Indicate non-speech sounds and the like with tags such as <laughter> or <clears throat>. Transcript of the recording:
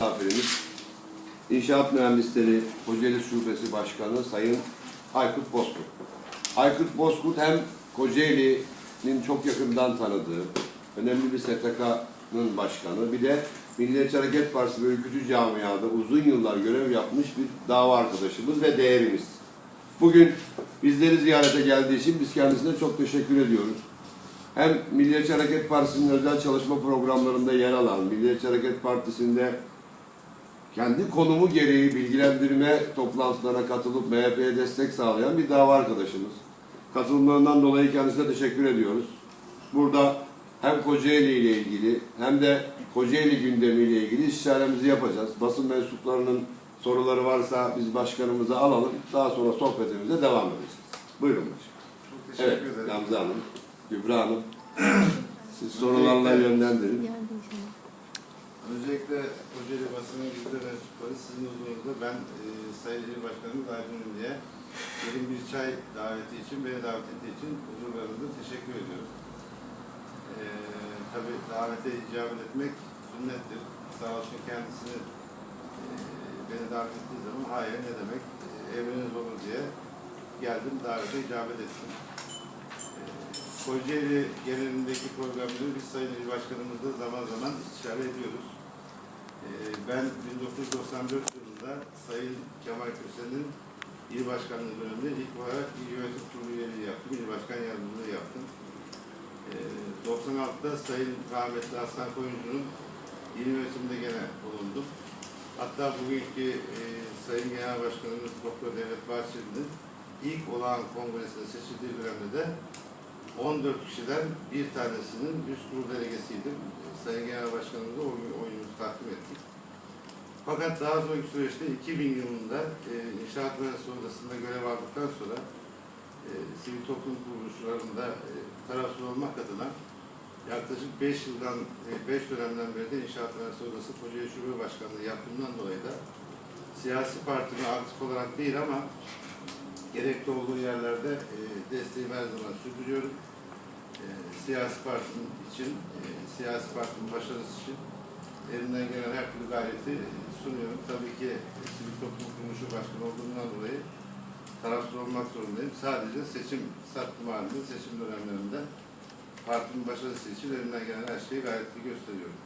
Misafirimiz İnşaat Mühendisleri Kocaeli Şubesi Başkanı Sayın Aykut Bozkurt. Aykut Bozkurt hem Kocaeli'nin çok yakından tanıdığı, önemli bir STK'nın başkanı, bir de Milliyetçi Hareket Partisi ve ülkücü camiada uzun yıllar görev yapmış bir dava arkadaşımız ve değerimiz. Bugün bizleri ziyarete geldiği için biz kendisine çok teşekkür ediyoruz. Hem Milliyetçi Hareket Partisi'nin özel çalışma programlarında yer alan, Milliyetçi Hareket Partisi'nde kendi konumu gereği bilgilendirme toplantılarına katılıp MHP'ye destek sağlayan bir dava arkadaşımız. Katılımlarından dolayı kendisine teşekkür ediyoruz. Burada hem Kocaeli ile ilgili hem de Kocaeli gündemiyle ilgili istişaremizi yapacağız. Basın mensuplarının soruları varsa biz başkanımıza alalım. Daha sonra sohbetimize devam edeceğiz. Buyurun başkanım. Çok teşekkür Evet, ederim. Gamze Hanım, Gübra Hanım. <clears throat> Siz sorularla yönlendirin. Öncelikle Kocaeli basının yüzde mensupları sizin huzurunuzda ben e, Sayın İl Başkanımız Aydın diye benim bir çay daveti için, beni davet ettiği için huzurlarınızda teşekkür ediyorum. E, tabii davete icabet etmek sünnettir. Sağ olsun kendisini e, beni davet ettiği zaman hayır ne demek e, emriniz olur diye geldim davete icabet ettim. E, Kocaeli genelindeki programları biz Sayın İl Başkanımızla zaman zaman istişare ediyoruz. Ee, Ben 1994 yılında Sayın Kemal Köse'nin İl Başkanlığı döneminde ilk olarak İl Yönetim Kurulu üyeliği yaptım. İl Başkan Yardımcılığı yaptım. Ee, 96'da Sayın Rahmetli Hasan Koyuncu'nun İl Yönetiminde gene bulundum. Hatta bugünkü e, Sayın Genel Başkanımız Doktor Devlet Bahçeli'nin ilk olağan kongresine seçildiği dönemde de 14 kişiden bir tanesinin üst kurul delegesiydim. Sayın Genel oyunumuzu takdim ettik. Fakat daha sonraki süreçte 2000 yılında e, İnşaat Mühendisliği Odası'nda görev aldıktan sonra e, sivil toplum kuruluşlarında e, tarafsız olmak adına yaklaşık 5 yıldan, 5 dönemden beri de İnşaat Mühendisliği Odası Kocaeli Şube Başkanlığı yaptığımdan dolayı da siyasi partime aktif olarak değil ama gerekli olduğu yerlerde e, desteğimi her zaman sürdürüyorum. E, siyasi partim için, e, siyasi partinin başarısı için elimden gelen her türlü gayreti sunuyorum. Tabii ki sivil toplum kuruluşu başkanı olduğumdan dolayı tarafsız olmak zorundayım. Sadece seçim sattım halinde, seçim dönemlerinde partimin başarısı için elimden gelen her şeyi gayretli gösteriyorum.